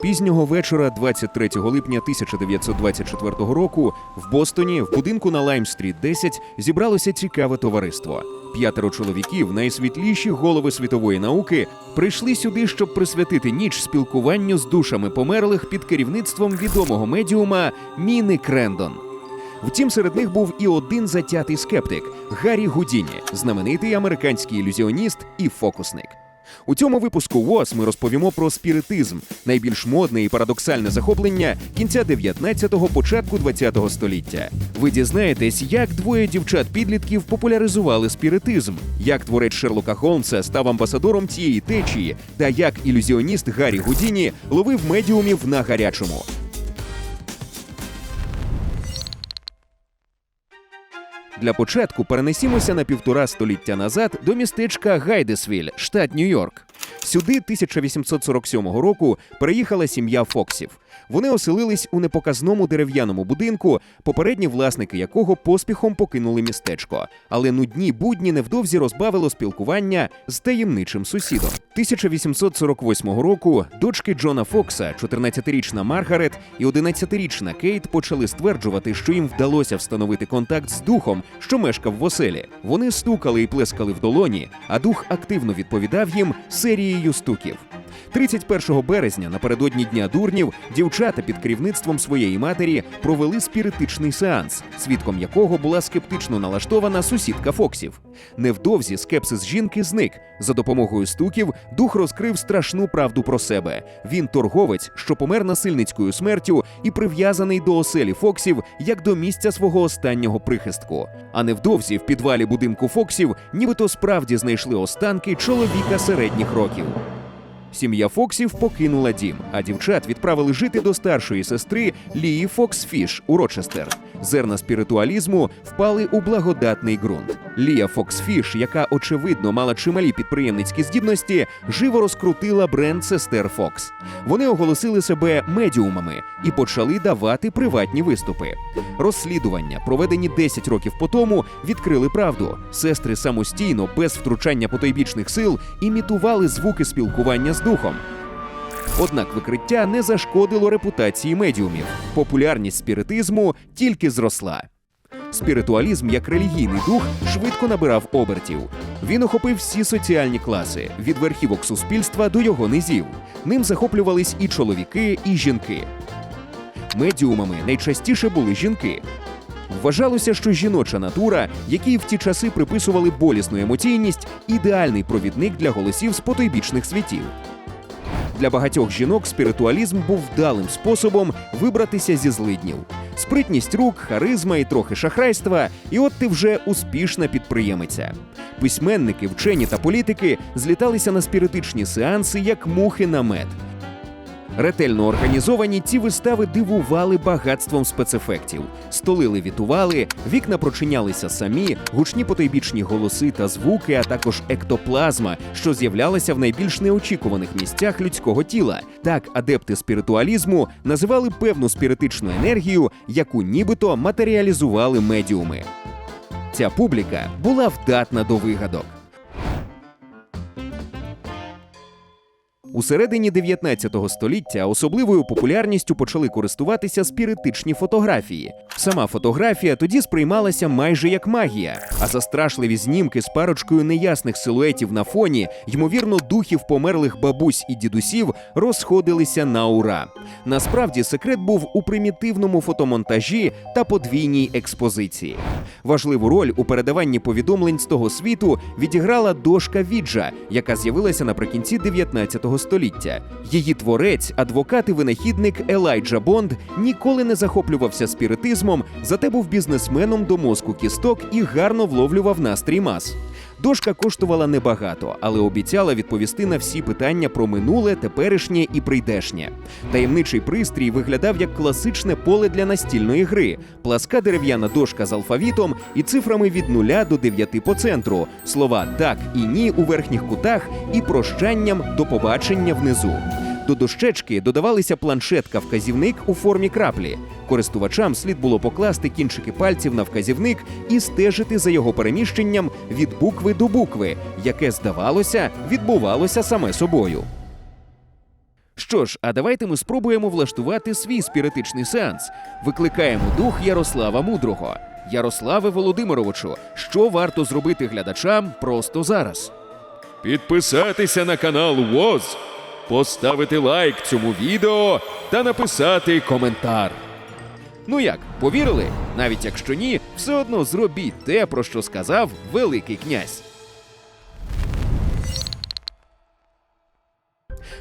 Пізнього вечора, 23 липня 1924 року, в Бостоні, в будинку на Лайм-стріт 10, зібралося цікаве товариство. П'ятеро чоловіків, найсвітліші голови світової науки, прийшли сюди, щоб присвятити ніч спілкуванню з душами померлих під керівництвом відомого медіума Міни Крендон. Втім, серед них був і один затятий скептик Гаррі Гудіні, знаменитий американський ілюзіоніст і фокусник. У цьому випуску ВОЗ ми розповімо про спіритизм, найбільш модне і парадоксальне захоплення кінця 19-го, початку 20-го століття. Ви дізнаєтесь, як двоє дівчат-підлітків популяризували спіритизм, як творець Шерлока Холмса став амбасадором цієї течії, та як ілюзіоніст Гаррі Гудіні ловив медіумів на гарячому. Для початку перенесімося на півтора століття назад до містечка Гайдесвіль, штат Нью-Йорк. Сюди 1847 року переїхала сім'я Фоксів. Вони оселились у непоказному дерев'яному будинку, попередні власники якого поспіхом покинули містечко. Але нудні будні невдовзі розбавило спілкування з таємничим сусідом. 1848 року дочки Джона Фокса, 14-річна Маргарет і 11-річна Кейт, почали стверджувати, що їм вдалося встановити контакт з духом, що мешкав в оселі. Вони стукали і плескали в долоні, а дух активно відповідав їм серією стуків. 31 березня, напередодні дня дурнів, дівчата під керівництвом своєї матері провели спіритичний сеанс, свідком якого була скептично налаштована сусідка Фоксів. Невдовзі скепсис жінки зник. За допомогою стуків дух розкрив страшну правду про себе. Він торговець, що помер насильницькою смертю і прив'язаний до оселі Фоксів як до місця свого останнього прихистку. А невдовзі в підвалі будинку Фоксів нібито справді знайшли останки чоловіка середніх років. Сім'я Фоксів покинула дім, а дівчат відправили жити до старшої сестри Лії Фокс Фіш у Рочестер. Зерна спіритуалізму впали у благодатний ґрунт. Лія Фокс Фіш, яка очевидно мала чималі підприємницькі здібності, живо розкрутила бренд сестер Фокс. Вони оголосили себе медіумами і почали давати приватні виступи. Розслідування, проведені 10 років по тому, відкрили правду. Сестри самостійно, без втручання потойбічних сил, імітували звуки спілкування з духом. Однак викриття не зашкодило репутації медіумів. Популярність спіритизму тільки зросла. Спіритуалізм як релігійний дух швидко набирав обертів. Він охопив всі соціальні класи від верхівок суспільства до його низів. Ним захоплювались і чоловіки, і жінки. Медіумами найчастіше були жінки. Вважалося, що жіноча натура, якій в ті часи приписували болісну емоційність, ідеальний провідник для голосів з потойбічних світів. Для багатьох жінок спіритуалізм був вдалим способом вибратися зі злиднів. Спритність рук, харизма і трохи шахрайства, і от ти вже успішна підприємиця. Письменники, вчені та політики зліталися на спіритичні сеанси як мухи на мед. Ретельно організовані ці вистави дивували багатством спецефектів. Столи левітували, вікна прочинялися самі, гучні потойбічні голоси та звуки, а також ектоплазма, що з'являлася в найбільш неочікуваних місцях людського тіла. Так адепти спіритуалізму називали певну спіритичну енергію, яку нібито матеріалізували медіуми. Ця публіка була вдатна до вигадок. У середині 19 століття особливою популярністю почали користуватися спіритичні фотографії. Сама фотографія тоді сприймалася майже як магія, а застрашливі знімки з парочкою неясних силуетів на фоні, ймовірно, духів померлих бабусь і дідусів розходилися на ура. Насправді секрет був у примітивному фотомонтажі та подвійній експозиції. Важливу роль у передаванні повідомлень з того світу відіграла дошка Віджа, яка з'явилася наприкінці 19 століття. Її творець, адвокат і винахідник Елайджа Бонд, ніколи не захоплювався спіритизмом, зате був бізнесменом до мозку кісток і гарно вловлював настрій мас. Дошка коштувала небагато, але обіцяла відповісти на всі питання про минуле, теперішнє і прийдешнє. Таємничий пристрій виглядав як класичне поле для настільної гри, пласка дерев'яна дошка з алфавітом і цифрами від 0 до 9 по центру, слова так і ні у верхніх кутах і прощанням до побачення внизу. До дощечки додавалися планшетка вказівник у формі краплі. Користувачам слід було покласти кінчики пальців на вказівник і стежити за його переміщенням від букви до букви, яке, здавалося, відбувалося саме собою. Що ж, а давайте ми спробуємо влаштувати свій спіритичний сеанс. Викликаємо дух Ярослава Мудрого. Ярославе Володимировичу, що варто зробити глядачам просто зараз? Підписатися на канал ВОЗ, поставити лайк цьому відео та написати коментар. Ну як, повірили? Навіть якщо ні, все одно зробіть те, про що сказав Великий князь.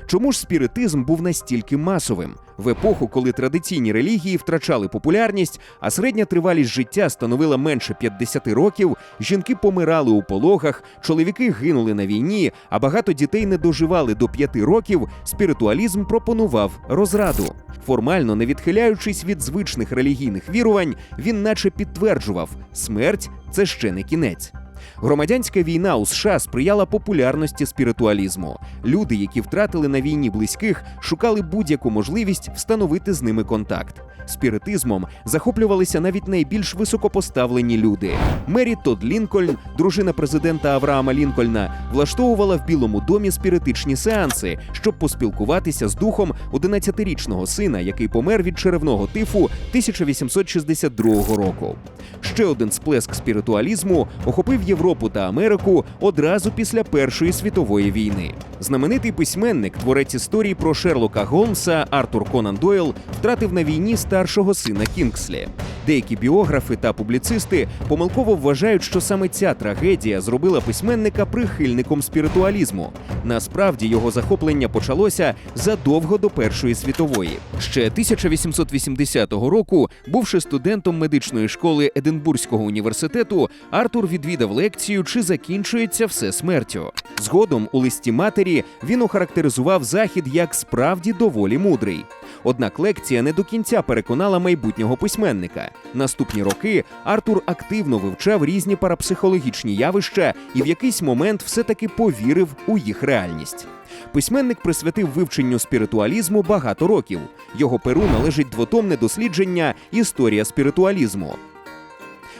Чому ж спіритизм був настільки масовим? В епоху, коли традиційні релігії втрачали популярність, а середня тривалість життя становила менше 50 років, жінки помирали у пологах, чоловіки гинули на війні, а багато дітей не доживали до 5 років, спіритуалізм пропонував розраду. Формально не відхиляючись від звичних релігійних вірувань, він наче підтверджував, смерть це ще не кінець. Громадянська війна у США сприяла популярності спіритуалізму. Люди, які втратили на війні близьких, шукали будь-яку можливість встановити з ними контакт. Спіритизмом захоплювалися навіть найбільш високопоставлені люди. Мері Тодд Лінкольн, дружина президента Авраама Лінкольна, влаштовувала в Білому домі спіритичні сеанси, щоб поспілкуватися з духом 11-річного сина, який помер від черевного тифу 1862 року. Ще один сплеск спіритуалізму охопив Європу та Америку одразу після Першої світової війни. Знаменитий письменник, творець історії про Шерлока Голмса Артур Конан Дойл втратив на війні старшого сина Кінгслі. Деякі біографи та публіцисти помилково вважають, що саме ця трагедія зробила письменника прихильником спіритуалізму. Насправді його захоплення почалося задовго до Першої світової. Ще 1880 року, бувши студентом медичної школи Единбурзького університету, Артур відвідав лекцію, чи закінчується все смертю. Згодом у листі матері він охарактеризував захід як справді доволі мудрий. Однак лекція не до кінця переконала майбутнього письменника. Наступні роки Артур активно вивчав різні парапсихологічні явища і в якийсь момент все-таки повірив у їх реальність. Письменник присвятив вивченню спіритуалізму багато років. Його перу належить двотомне дослідження Історія спіритуалізму.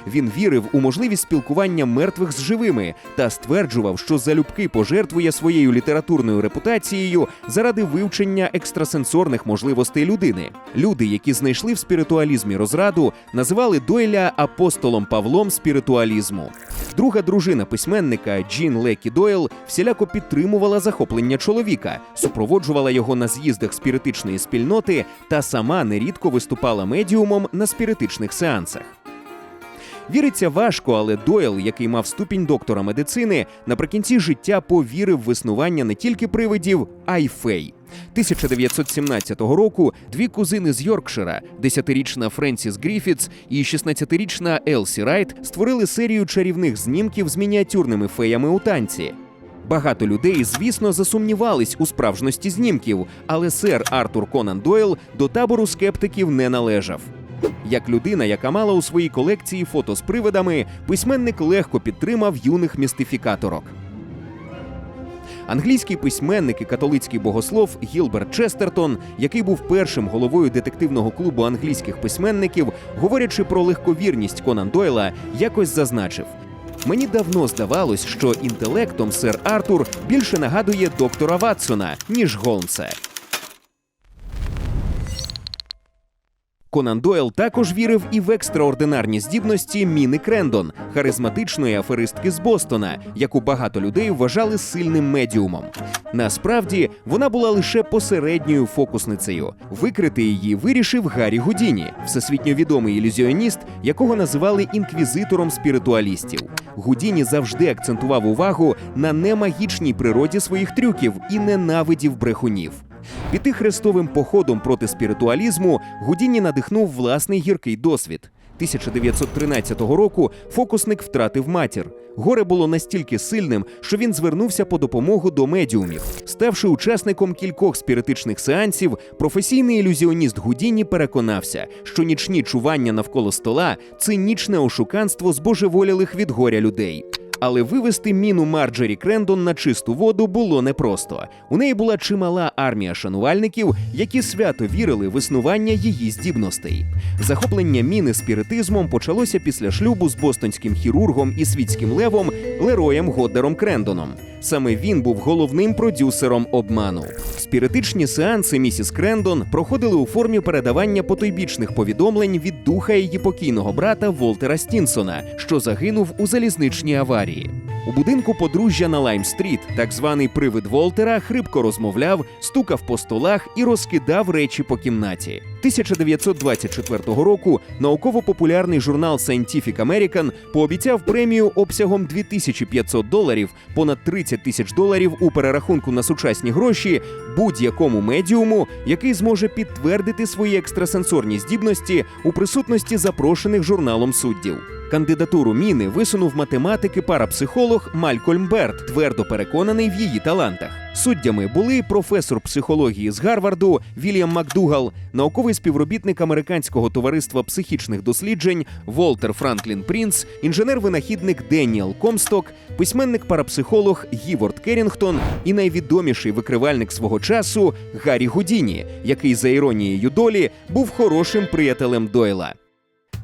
Він вірив у можливість спілкування мертвих з живими та стверджував, що залюбки пожертвує своєю літературною репутацією заради вивчення екстрасенсорних можливостей людини. Люди, які знайшли в спіритуалізмі розраду, називали Дойля апостолом Павлом спіритуалізму. Друга дружина письменника Джін Лекі Дойл всіляко підтримувала захоплення чоловіка, супроводжувала його на з'їздах спіритичної спільноти та сама нерідко виступала медіумом на спіритичних сеансах. Віриться важко, але Дойл, який мав ступінь доктора медицини, наприкінці життя повірив в існування не тільки привидів, а й фей. 1917 року дві кузини з Йоркшира, 10-річна Френсіс Гріфітс і 16-річна Елсі Райт, створили серію чарівних знімків з мініатюрними феями у танці. Багато людей, звісно, засумнівались у справжності знімків, але сер Артур Конан Дойл до табору скептиків не належав. Як людина, яка мала у своїй колекції фото з привидами, письменник легко підтримав юних містифікаторок. Англійський письменник і католицький богослов Гілберт Честертон, який був першим головою детективного клубу англійських письменників, говорячи про легковірність Конан Дойла, якось зазначив. Мені давно здавалось, що інтелектом сер Артур більше нагадує доктора Ватсона, ніж Голмса. Конан Дойл також вірив і в екстраординарні здібності Міни Крендон, харизматичної аферистки з Бостона, яку багато людей вважали сильним медіумом. Насправді вона була лише посередньою фокусницею. Викрити її вирішив Гаррі Гудіні, всесвітньо відомий ілюзіоніст, якого називали інквізитором спіритуалістів. Гудіні завжди акцентував увагу на немагічній природі своїх трюків і ненавидів брехунів. Піти хрестовим походом проти спіритуалізму Гудіні надихнув власний гіркий досвід. 1913 року фокусник втратив матір. Горе було настільки сильним, що він звернувся по допомогу до медіумів. Ставши учасником кількох спіритичних сеансів, професійний ілюзіоніст Гудіні переконався, що нічні чування навколо стола цинічне ошуканство збожеволілих від горя людей. Але вивести міну Марджері Крендон на чисту воду було непросто. У неї була чимала армія шанувальників, які свято вірили в існування її здібностей. Захоплення міни спіритизмом почалося після шлюбу з бостонським хірургом і світським левом Лероєм Годдером Крендоном. Саме він був головним продюсером обману. Спіритичні сеанси місіс Крендон проходили у формі передавання потойбічних повідомлень від духа її покійного брата Волтера Стінсона, що загинув у залізничній аварії. У будинку подружжя на Лайм-стріт так званий привид Волтера хрипко розмовляв, стукав по столах і розкидав речі по кімнаті. 1924 року науково-популярний журнал Scientific American пообіцяв премію обсягом 2500 доларів, понад 30 тисяч доларів у перерахунку на сучасні гроші будь-якому медіуму, який зможе підтвердити свої екстрасенсорні здібності у присутності запрошених журналом суддів. Кандидатуру міни висунув математик і парапсихолог Малькольм Берт, твердо переконаний в її талантах. Суддями були професор психології з Гарварду Вільям Макдугал, науковий співробітник американського товариства психічних досліджень Волтер Франклін Прінц, інженер-винахідник Деніел Комсток, письменник-парапсихолог Гіворд Керінгтон і найвідоміший викривальник свого часу Гаррі Гудіні, який за іронією долі був хорошим приятелем Дойла.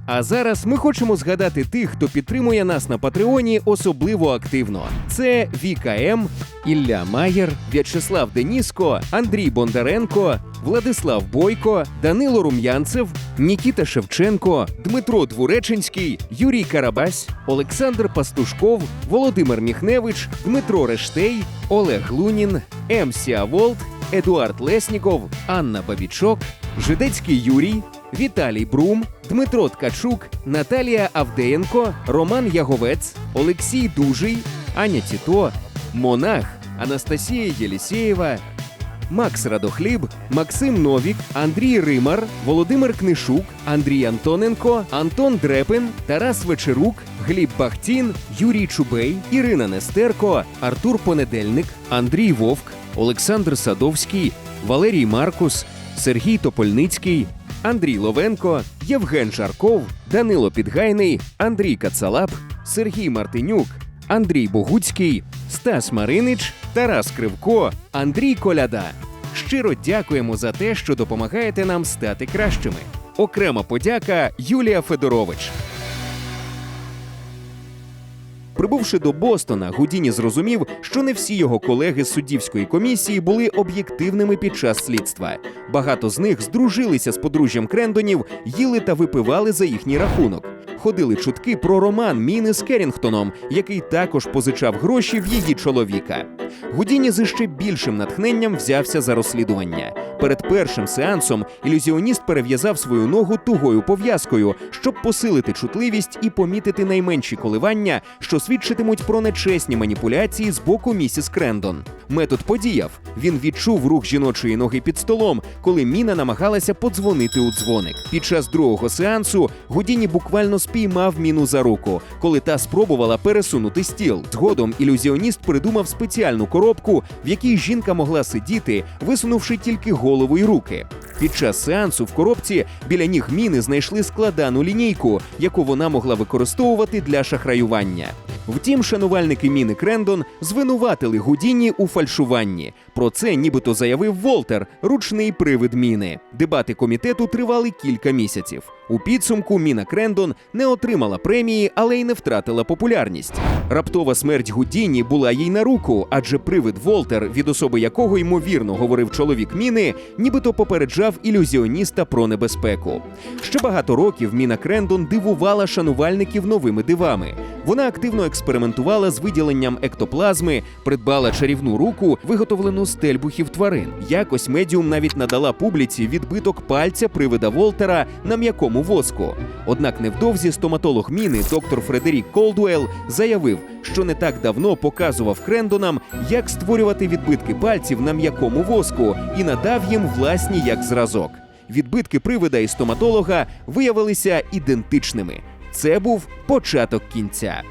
А зараз ми хочемо згадати тих, хто підтримує нас на Патреоні особливо активно. Це Віка М, Ілля Маєр, В'ячеслав Деніско, Андрій Бондаренко, Владислав Бойко, Данило Рум'янцев, Нікіта Шевченко, Дмитро Двуреченський, Юрій Карабась, Олександр Пастушков, Володимир Міхневич, Дмитро Рештей, Олег Лунін, М. Сіаволт, Едуард Лесніков, Анна Бабічок, Жидецький Юрій, Віталій Брум, Дмитро Ткачук, Наталія Авдеєнко, Роман Яговець, Олексій Дужий, Аня Тіто, Монах, Анастасія Єлісєєва, Макс Радохліб, Максим Новік, Андрій Римар, Володимир Книшук, Андрій Антоненко, Антон Дрепин, Тарас Вечерук, Гліб Бахтін, Юрій Чубей, Ірина Нестерко, Артур Понедельник, Андрій Вовк, Олександр Садовський, Валерій Маркус, Сергій Топольницький, Андрій Ловенко, Євген Жарков, Данило Підгайний, Андрій Кацалап, Сергій Мартинюк, Андрій Богуцький, Стас Маринич, Тарас Кривко, Андрій Коляда. Щиро дякуємо за те, що допомагаєте нам стати кращими. Окрема подяка Юлія Федорович. Прибувши до Бостона, Гудіні зрозумів, що не всі його колеги з суддівської комісії були об'єктивними під час слідства. Багато з них здружилися з подружжям Крендонів, їли та випивали за їхній рахунок. Ходили чутки про роман Міни з Керінгтоном, який також позичав гроші в її чоловіка. Гудіні з іще більшим натхненням взявся за розслідування. Перед першим сеансом ілюзіоніст перев'язав свою ногу тугою пов'язкою, щоб посилити чутливість і помітити найменші коливання, що свідчитимуть про нечесні маніпуляції з боку місіс Крендон. Метод подіяв. Він відчув рух жіночої ноги під столом, коли Міна намагалася подзвонити у дзвоник. Під час другого сеансу Гудіні буквально спіймав міну за руку, коли та спробувала пересунути стіл. Згодом ілюзіоніст придумав спеціальну коробку, в якій жінка могла сидіти, висунувши тільки голову й руки. Під час сеансу в коробці біля ніг міни знайшли складану лінійку, яку вона могла використовувати для шахраювання. Втім, шанувальники міни Крендон звинуватили Гудіні у фальшуванні. Про це нібито заявив Волтер, ручний привид міни. Дебати комітету тривали кілька місяців. У підсумку Міна Крендон не отримала премії, але й не втратила популярність. Раптова смерть Гудіні була їй на руку, адже привид Волтер, від особи якого ймовірно говорив чоловік міни, нібито попереджав ілюзіоніста про небезпеку. Ще багато років Міна Крендон дивувала шанувальників новими дивами. Вона активно експериментувала з виділенням ектоплазми, придбала чарівну руку, виготовлену з тельбухів тварин. Якось медіум навіть надала публіці відбиток пальця привида Волтера на м'якому воску. Однак невдовзі стоматолог міни, доктор Фредерік Колдуел, заявив, що не так давно показував Крендонам, як створювати відбитки пальців на м'якому воску, і надав їм власні як зразок. Відбитки привида і стоматолога виявилися ідентичними. Це був початок кінця.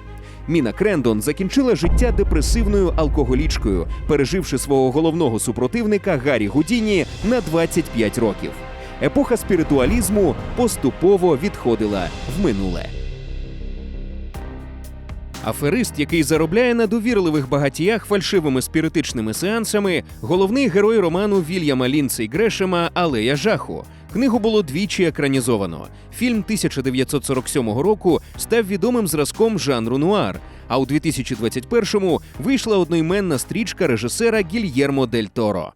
Міна Крендон закінчила життя депресивною алкоголічкою, переживши свого головного супротивника Гаррі Гудіні на 25 років. Епоха спіритуалізму поступово відходила в минуле. Аферист, який заробляє на довірливих багатіях фальшивими спіритичними сеансами, головний герой роману Вільяма Лінцей Грешема Алея жаху. Книгу було двічі екранізовано. Фільм 1947 року став відомим зразком жанру нуар. А у 2021-му вийшла одноіменна стрічка режисера Гільєрмо Дель Торо.